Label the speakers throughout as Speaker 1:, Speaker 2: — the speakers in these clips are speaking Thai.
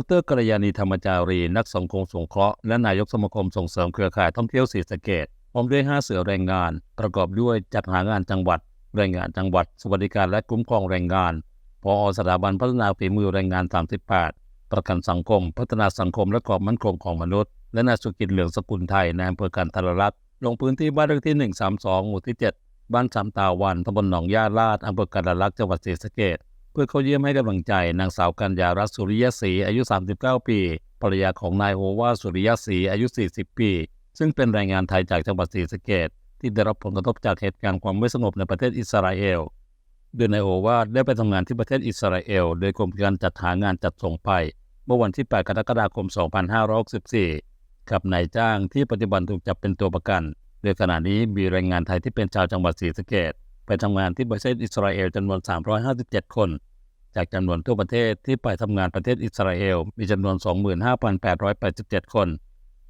Speaker 1: ดรกัลยาณีธรรมจารี นักสังคมสงเคราะห์และนายกสมาคมส่งเสริมเครือข่ายท่องเที่ยวศรีสะเกษพร้อมด้วย 5 เสือแรงงาน ประกอบด้วยจัดหางานจังหวัด แรงงานจังหวัด สวัสดิการและคุ้มครองแรงงาน พอสถาบันพัฒนาฝีมือแรงงาน 38 ประกันสังคม พัฒนาสังคมและความมั่นคงของมนุษย์ และนายสุกิจเหลืองสกุลไทยในอำเภอกันทรลักษณ์ลงพื้นที่บ้านเลขที่ 132 หมู่ที่ 7 บ้านสามตาวันตำบลหนองย่าลาดอำเภอกันทรลักษ์จังหวัดศรีสะเกษเพื่อเข้าเยี่ยมให้กำลังใจนางสาวกัญญารัตสุริยศรีอายุ 39 ปีภรรยาของนายโอวาสุริยศรีอายุ 40 ปี ซึ่งเป็นแรงงานไทยจากจังหวัดศรีสะเกษที่ได้รับผลกระทบจากเหตุการณ์ความไม่สงบในประเทศอิสราเอลโดยนายโอวาได้ไปทำงานที่ประเทศอิสราเอล โดยกรมการจัดหางานจัดส่งไปเมื่อวันที่ 8 กรกฎาคม 2564 กับนายจ้างที่ปัจจุบันถูกจับเป็นตัวประกัน โดยขณะนี้มีแรงงานไทยที่เป็นชาวจังหวัดศรีสะเกษ ไปทำงานที่ประเทศอิสราเอลจำนวน 357 คน จากจำนวนทั่วประเทศที่ไปทำงานประเทศอิสราเอลมีจำนวน 25,887 คน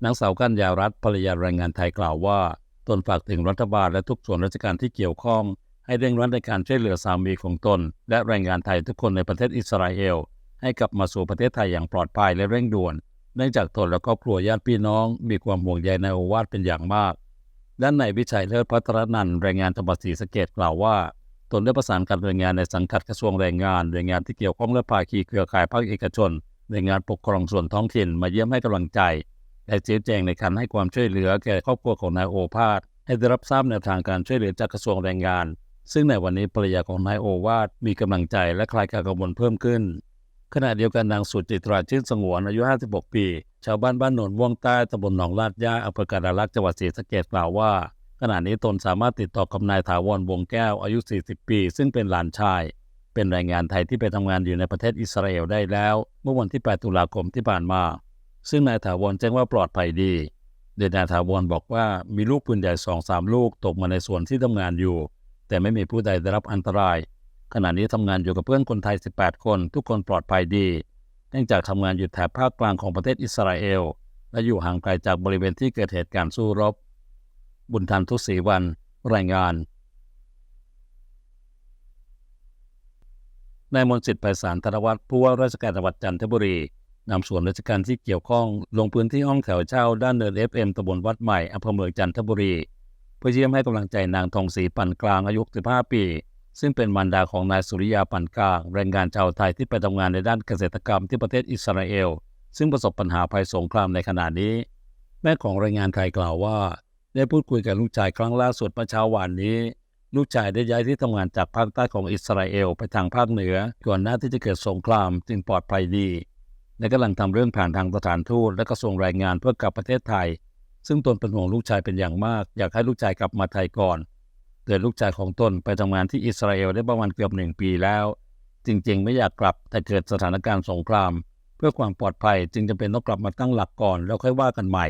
Speaker 1: นางสาวกัญญารัตน์ภรรยาแรงงานไทยกล่าวว่าตนฝากถึงรัฐบาลและทุกส่วนราชการที่เกี่ยวข้อง ให้เร่งรัดในการช่วยเหลือสามีของตน และแรงงานไทยทุกคนในประเทศอิสราเอล ให้กลับมาสู่ประเทศไทยอย่างปลอดภัยและเร่งด่วน เนื่องจากตนและครอบครัวญาติพี่น้อง มีความห่วงใยในโอวาทเป็นอย่างมาก ด้านในวิชัยเลิศพัฒรนันท์แรงงานจังหวัดศรีสะเกษกล่าวว่า ตนได้ประสานกับหน่วยงานในสังกัดกระทรวงแรงงานหน่วยงานที่เกี่ยวข้องและภาคีเครือข่ายภาคเอกชนหน่วยงานปกครองส่วนท้องถิ่นมาเยี่ยมให้กำลังใจและชี้แจงในการให้ความช่วยเหลือแก่ครอบครัวของนายโอภาสให้ได้รับทราบแนวทางการช่วยเหลือจากกระทรวงแรงงาน ซึ่งในวันนี้ภรรยาของนายโอวาทมีกำลังใจและคลายการกังวลเพิ่มขึ้น ขณะเดียวกันนางสุจิตราชื่นสงวนอายุ 56 ปี ชาวบ้านบ้านโนนม่วงใต้ตำบลหนองลาดย่าอำเภอการลักษ์จังหวัดศรีสะเกษกล่าวว่า ขณะนี้ตนสามารถติดต่อกับนายถาวรวงแก้วอายุ 40 ปี ซึ่งเป็นหลานชาย เป็นแรงงานไทยที่ไปทำงานอยู่ในประเทศอิสราเอลได้แล้ว เมื่อวันที่ 8 ตุลาคมที่ผ่านมา ซึ่งนายถาวรแจ้งว่าปลอดภัยดีโดยนายถาวรบอกว่ามีลูกปืนใหญ่สองสามลูกตกมาในส่วนที่ทำงานอยู่ แต่ไม่มีผู้ใดได้รับอันตราย ขณะนี้ทำงานอยู่กับเพื่อนคนไทย 18 คน ทุกคนปลอดภัยดี เนื่องจากทำงานอยู่แถบภาคกลางของประเทศอิสราเอล และอยู่ห่างไกลจากบริเวณที่เกิดเหตุการณ์สู้รบ บุญทันทุกศรีวัน รายงานนายมนสิทธิ์ไพศาลธนวัฒน์ผู้ว่าราชการจังหวัดจันทบุรีนำส่วนราชการที่เกี่ยวข้องลงพื้นที่ห้องแถวเช่าด้านเนิน FM ตำบลวัดใหม่อำเภอเมืองจันทบุรี เพื่อเยี่ยมให้กำลังใจนางทองศรีปันกลางอายุ 15 ปี ซึ่งเป็นมารดาของนายสุริยาปันกลางแรงงานชาวไทยที่ไปทำงานในด้านเกษตรกรรมที่ประเทศอิสราเอล ซึ่งประสบปัญหาภัยสงครามในขณะนี้ แม่ของแรงงานไทยกล่าวว่า ได้พูดคุยกับลูกชายครั้งล่าสุดเมื่อเช้าวานนี้ ลูกชายได้ย้ายที่ทำงานจากภาคใต้ของอิสราเอลไปทางภาคเหนือ ก่อนหน้าที่จะเกิดสงครามจึงปลอดภัยดีและกำลังทำเรื่องผ่านทางสถานทูตและกระทรวงแรงงานเพื่อกลับประเทศไทย ซึ่งตนเป็นห่วงลูกชายเป็นอย่างมาก อยากให้ลูกชายกลับมาไทยก่อน โดยลูกชายของตนไปทำงานที่อิสราเอลได้ประมาณเกือบหนึ่งปีแล้ว จริงๆ ไม่อยากกลับแต่เกิดสถานการณ์สงคราม เพื่อความปลอดภัยจึงจำเป็นต้องกลับมาตั้งหลักก่อนแล้วค่อยว่ากันใหม่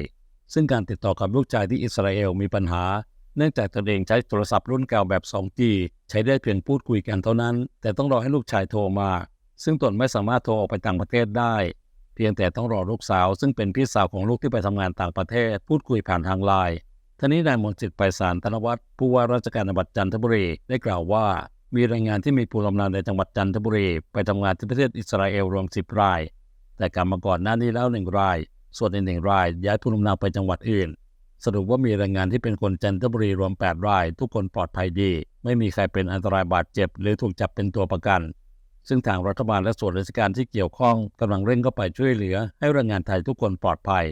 Speaker 1: ซึ่งการติดต่อกับลูกชายที่อิสราเอลมีปัญหา เนื่องจากตนเองใช้โทรศัพท์รุ่นเก่าแบบ 2G ใช้ได้เพียงพูดคุยกันเท่านั้น แต่ต้องรอให้ลูกชายโทรมา ซึ่งตนไม่สามารถโทรออกไปต่างประเทศได้เพียงแต่ต้องรอลูกสาวซึ่งเป็นพี่สาวของลูกที่ไปทำงานต่างประเทศ พูดคุยผ่านทางไลน์ ท่านี้นายมนต์สิทธิ์ไพศาลธนวัฒน์ผู้ว่าราชการจังหวัดจันทบุรีได้กล่าวว่า มีแรงงานที่มีภูมิลำเนาในจังหวัดจันทบุรีไปทำงานที่ประเทศอิสราเอลรวม 10 ราย แต่กลับมาก่อนหน้านี้แล้วหนึ่งราย ส่วนอีกหนึ่งราย ย้ายภูมิลำเนาไปจังหวัดอื่น สรุปว่ามีแรงงานที่เป็นคนจันทบุรีรวม 8 ราย ทุกคนปลอดภัยดี ไม่มีใครเป็นอันตรายบาดเจ็บ หรือถูกจับเป็นตัวประกัน ซึ่งทางรัฐบาลและส่วนราชการที่เกี่ยวข้องกำลังเร่งเข้าไปช่วยเหลือ ให้แรงงานไทยทุกคนปลอดภัย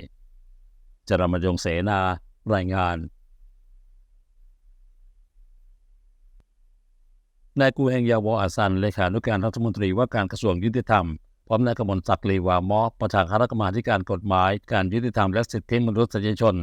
Speaker 1: จรมยงเสนา รายงาน นายกูเฮงยาวออาซันเลขานุการรัฐมนตรีว่าการกระทรวงยุติธรรม พร้อมนายกมลศักดิ์ลีวามอประธานคณะกรรมาการกฎหมาย การยุติธรรมและสิทธิมนุษยชน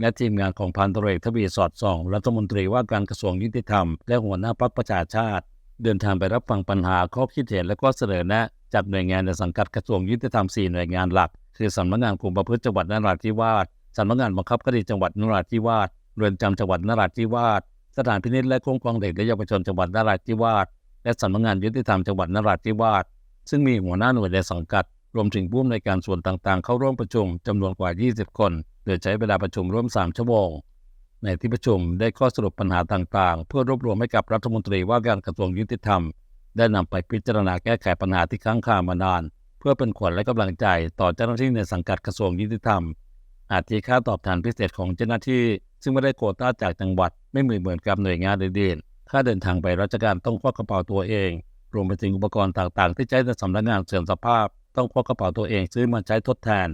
Speaker 1: และทีมงานของพันตรวจเอกทวีสอดส่องรัฐมนตรีว่าการกระทรวงยุติธรรม และหัวหน้าพรรคประชาชาติ เดินทางไปรับฟังปัญหาข้อคิดเห็นและก็เสนอแนะจากหน่วยงานในสังกัดกระทรวงยุติธรรม 4 หน่วยงานหลัก คือสำนักงานคุมประพฤติจังหวัดนราธิวาส สำนักงานบังคับคดีจังหวัดนราธิวาสเรือนจำจังหวัดนราธิวาสสถานพินิจและคุ้มครองเด็กและเยาวชนจังหวัดนราธิวาสและสำนักงานยุติธรรมจังหวัดนราธิวาสซึ่งมีหัวหน้าหน่วยในสังกัด รวมถึงผู้อำนวยการส่วนต่างๆ เข้าร่วมประชุมจำนวนกว่า 20 คน โดยใช้เวลาประชุมร่วม 3 ชั่วโมง ในที่ประชุมได้ข้อสรุปปัญหาต่างๆ เพื่อรวบรวมให้กับรัฐมนตรีว่าการกระทรวงยุติธรรม ได้นำไปพิจารณาแก้ไขปัญหาที่ค้างคามานาน เพื่อเป็นขวัญและกำลังใจต่อเจ้าหน้าที่ในสังกัดกระทรวงยุติธรรม อาทิค่าตอบแทนพิเศษของเจ้าหน้าที่ ซึ่งไม่ได้โควต้าจากจังหวัดไม่เหมือนเหมือนกับหน่วยงานอื่นๆค่าเดินทางไปราชการต้องควักกระเป๋าตัวเอง รวมไปถึงอุปกรณ์ต่างๆ ที่ใช้ในสำนักงานเสื่อมสภาพ ต้องควักกระเป๋าตัวเองซื้อมาใช้ทดแทน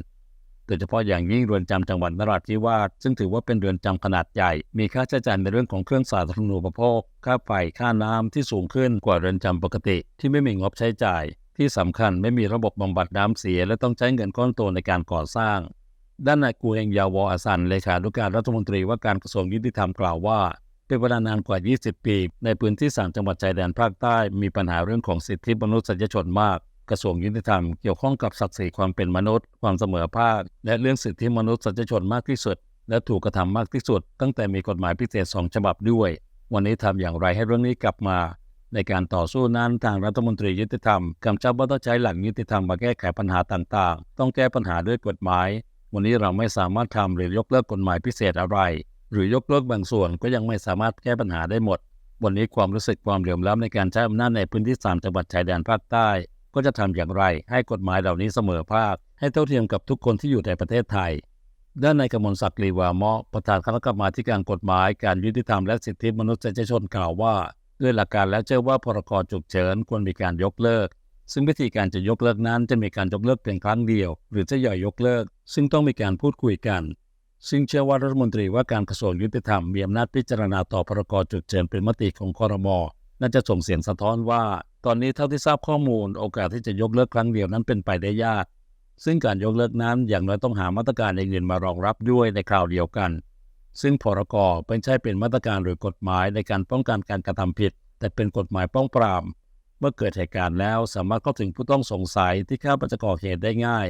Speaker 1: โดยเฉพาะอย่างยิ่งเรือนจำจังหวัดนราธิวาสซึ่งถือว่าเป็นเรือนจำขนาดใหญ่ มีค่าใช้จ่ายในเรื่องของเครื่องสาธารณูปโภค ค่าไฟ ค่าน้ำที่สูงขึ้นกว่าเรือนจำปกติ ที่ไม่มีงบใช้จ่าย ที่สำคัญไม่มีระบบบำบัดน้ำเสีย และต้องใช้เงินก้อนโตในการก่อสร้าง ด้านนายกูเองยาวออสันเลขานุการรัฐมนตรีว่าการกระทรวงยุติธรรมกล่าวว่า เป็นเวลานานกว่า 20 ปี ในพื้นที่สามจังหวัดชายแดนภาคใต้มีปัญหาเรื่องของสิทธิมนุษยชนมากกระทรวงยุติธรรมเกี่ยวข้องกับศักดิ์ศรีความเป็นมนุษย์ ความเสมอภาค และเรื่องสิทธิมนุษยชนมากที่สุด และถูกกระทำมากที่สุด ตั้งแต่มีกฎหมายพิเศษสองฉบับด้วย วันนี้ทำอย่างไรให้เรื่องนี้กลับมา ในการต่อสู้นั้นทางรัฐมนตรียุติธรรมกำชับว่าต้องใช้หลักยุติธรรมมาแก้ไขปัญหาต่างๆ ต้องแก้ปัญหาด้วยกฎหมาย วันนี้เราไม่สามารถทำหรือยกเลิกกฎหมายพิเศษอะไร หรือยกเลิกบางส่วนก็ยังไม่สามารถแก้ปัญหาได้หมด วันนี้ความรู้สึกความเหลื่อมล้ำในการใช้อำนาจในพื้นที่สามจังหวัดชายแดนภาคใต้ ก็จะทำอย่างไร ให้กฎหมายเหล่านี้เสมอภาค ให้เท่าเทียมกับทุกคนที่อยู่ในประเทศไทย ด้านนายกมลศักดิ์ลีวามะประธานคณะกรรมาการกฎหมายการยุติธรรมและสิทธิมนุษยชนกล่าวว่า ด้วยหลักการแล้วเชื่อว่าพรกฉุกเฉินควรมีการยกเลิก ซึ่งวิธีการจะยกเลิกนั้นจะมีการยกเลิกเพียงครั้งเดียว หรือจะย่อยยกเลิก ซึ่งต้องมีการพูดคุยกัน ซึ่งเชื่อว่ารัฐมนตรีว่าการกระทรวงยุติธรรมมีอำนาจพิจารณาต่อพรกฉุกเฉินเป็นมติของคอรมอน่าจะส่งเสียงสะท้อนว่า ตอนนี้เท่าที่ทราบข้อมูล โอกาสที่จะยกเลิกครั้งเดียวนั้นเป็นไปได้ยาก ซึ่งการยกเลิกนั้นอย่างน้อยต้องหามาตรการอื่นมารองรับด้วยในคราวเดียวกัน ซึ่งพรกไม่ใช่เป็นมาตรการหรือกฎหมายในการป้องกันการกระทำผิด แต่เป็นกฎหมายป้องปราม เมื่อเกิดเหตุการณ์แล้วสามารถเข้าถึงผู้ต้องสงสัยที่ข้าไปจะก่อเหตุได้ง่าย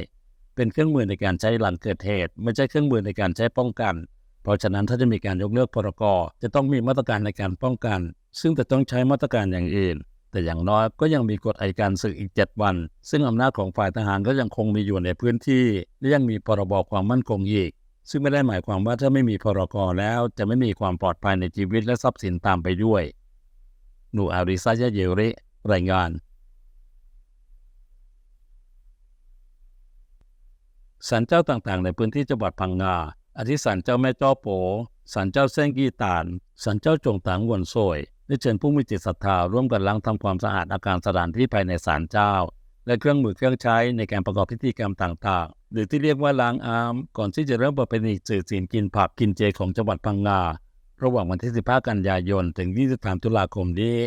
Speaker 1: เป็นเครื่องมือในการใช้หลังเกิดเหตุ ไม่ใช่เครื่องมือในการใช้ป้องกัน เพราะฉะนั้นถ้าจะมีการยกเลิกพรกจะต้องมีมาตรการในการป้องกัน ซึ่งจะต้องใช้มาตรการอย่างอื่น แต่อย่างน้อยก็ยังมีกฎอัยการศึกอีก 7 วัน ซึ่งอำนาจของฝ่ายทหารก็ยังคงมีอยู่ในพื้นที่และยังมีพรบความมั่นคงอีกซึ่งไม่ได้หมายความว่าถ้าไม่มีพรกแล้ว จะไม่มีความปลอดภัยในชีวิตและทรัพย์สินตามไปด้วย หนูอาริซายาเยริ รายงานศาลเจ้าต่างๆ ในพื้นที่จังหวัดพังงาอาทิศาลเจ้าแม่จ้อโปศาลเจ้าเส้งกีตานศาลเจ้าจงตางวนโซยได้เชิญผู้มีจิตศรัทธาร่วมกันล้างทำความสะอาดอาคารสถานที่ภายในศาลเจ้า และเครื่องมือเครื่องใช้ในการประกอบพิธีกรรมต่างๆ หรือที่เรียกว่าล้างอามก่อนที่จะเริ่มประเพณีสื่อศีลกินผักกินเจของจังหวัดพังงาระหว่างวันที่ 15 กันยายน ถึง 23 ตุลาคมนี้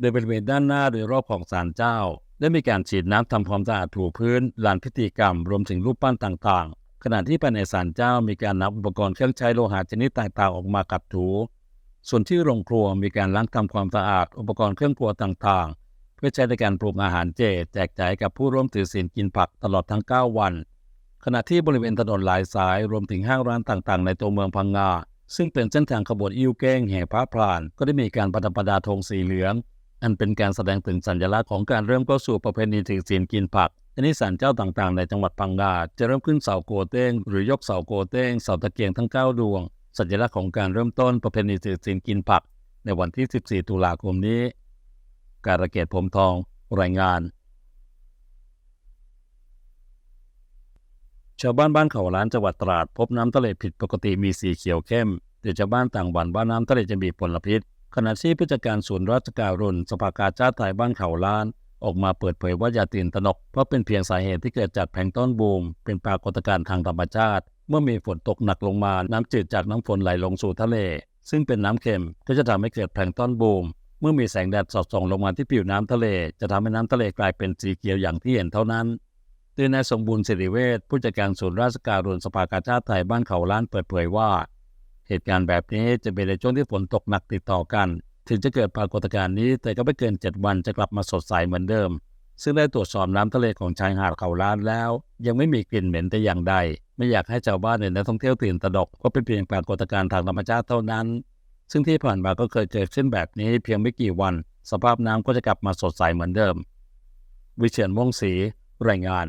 Speaker 1: โดยบริเวณด้านหน้าโดยรอบของศาลเจ้า ได้มีการฉีดน้ำทำความสะอาดถูพื้นลานพิธีกรรม รวมถึงรูปปั้นต่างๆ ขณะที่ภายในศาลเจ้ามีการนำอุปกรณ์เครื่องใช้โลหะชนิดต่างๆออกมากัดถู ส่วนที่โรงครัวมีการล้างทำความสะอาดอุปกรณ์เครื่องครัวต่างๆ เพื่อใช้ในการปรุงอาหารเจแจกจ่ายกับผู้ร่วมถือศีลกินผักตลอดทั้ง 9 วัน ขณะที่บริเวณถนนหลายสายรวมถึงห้างร้านต่างๆ ในตัวเมืองพังงาซึ่งเป็นเส้นทางขบวนอิ้วเก้งแห่พระพราน ก็ได้มีการประดับประดาธงสีเหลือง อันเป็นการแสดงถึงสัญลักษณ์ของการเริ่มเข้าสู่ประเพณีถือศีลกินผักทีนี้ศาลเจ้าต่างๆ ในจังหวัดพังงาจะเริ่มขึ้นเสาโกเต้ง หรือยกเสาโกเต้งเสาตะเกียงทั้ง 9 ดวง สัญลักษณ์ของการเริ่มต้นประเพณีถือศีลกินผัก ในวันที่ 14 ตุลาคมนี้ การะเกดผมทอง รายงาน ชาวบ้านบ้านเขาล้านจังหวัดตราด พบน้ำทะเลผิดปกติมีสีเขียวเข้มโดยชาวบ้านต่างหวั่นว่าน้ำทะเลจะมีผลพิษ ขณะที่ผู้จัดการศูนย์ราชการุณสภากาชาติไทยบ้านเขาล้าน ออกมาเปิดเผยว่าอย่าตื่นตระหนก เพราะเป็นเพียงสาเหตุที่เกิดจากแพลงต้นบูม เป็นปรากฏการณ์ทางธรรมชาติ เมื่อมีฝนตกหนักลงมา น้ำจืดจากน้ำฝนไหลลงสู่ทะเล ซึ่งเป็นน้ำเค็มก็จะทำให้เกิดแพลงต้นบูม เมื่อมีแสงแดดสอดส่องลงมาที่ผิวน้ำทะเล จะทำให้น้ำทะเลกลายเป็นสีเขียวอย่างที่เห็นเท่านั้นโดยนายสมบูรณ์สิริเวชผู้จัดการศูนย์ราชการุณสภากาชาติไทยบ้านเขาล้านเปิดเผยว่า เหตุการณ์แบบนี้จะเป็นในช่วงที่ฝนตกหนักติดต่อกัน ถึงจะเกิดปรากฏการณ์นี้แต่ก็ไม่เกิน 7 วันจะกลับมาสดใสเหมือนเดิม ซึ่งได้ตรวจสอบน้ำทะเลของชายหาดเขาล้านแล้ว ยังไม่มีกลิ่นเหม็นแต่อย่างใด ไม่อยากให้ชาวบ้านในนักท่องเที่ยวตื่นตระหนกก็เป็นเพียงปรากฏการณ์ทางธรรมชาติเท่านั้น ซึ่งที่ผ่านมาก็เคยเจอเช่นแบบนี้เพียงไม่กี่วัน สภาพน้ำก็จะกลับมาสดใสเหมือนเดิม วิเชียนม่วงศรีรายงาน